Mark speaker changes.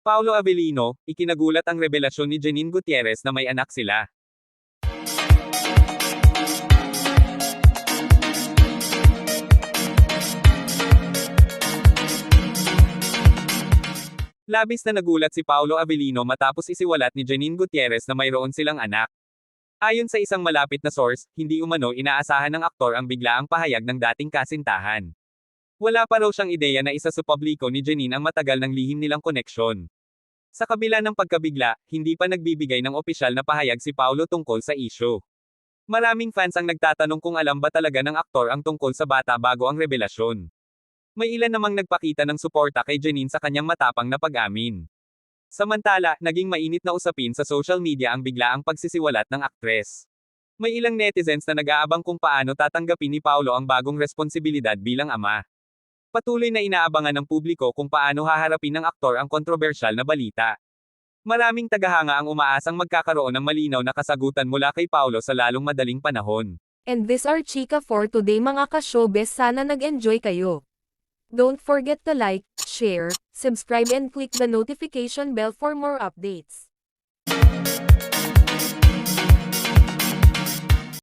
Speaker 1: Paulo Avellino, ikinagulat ang revelasyon ni Janine Gutierrez na may anak sila. Labis na nagulat si Paulo Avellino matapos isiwalat ni Janine Gutierrez na mayroon silang anak. Ayon sa isang malapit na source, hindi umano inaasahan ng aktor ang biglaang pahayag ng dating kasintahan. Wala pa raw siyang ideya na isa sa publiko ni Janine ang matagal ng lihim nilang koneksyon. Sa kabila ng pagkabigla, hindi pa nagbibigay ng opisyal na pahayag si Paulo tungkol sa issue. Maraming fans ang nagtatanong kung alam ba talaga ng aktor ang tungkol sa bata bago ang revelasyon. May ilan namang nagpakita ng suporta kay Janine sa kanyang matapang na pag-amin. Samantala, naging mainit na usapin sa social media ang biglaang pagsisiwalat ng aktres. May ilang netizens na nag-aabang kung paano tatanggapin ni Paulo ang bagong responsibilidad bilang ama. Patuloy na inaabangan ng publiko kung paano haharapin ng aktor ang kontrobersyal na balita. Maraming tagahanga ang umaasang magkakaroon ng malinaw na kasagutan mula kay Paulo sa lalong madaling panahon.
Speaker 2: And this are Chika for today mga ka-showbiz sana nag-enjoy kayo. Don't forget to like, share, subscribe and click the notification bell for more updates.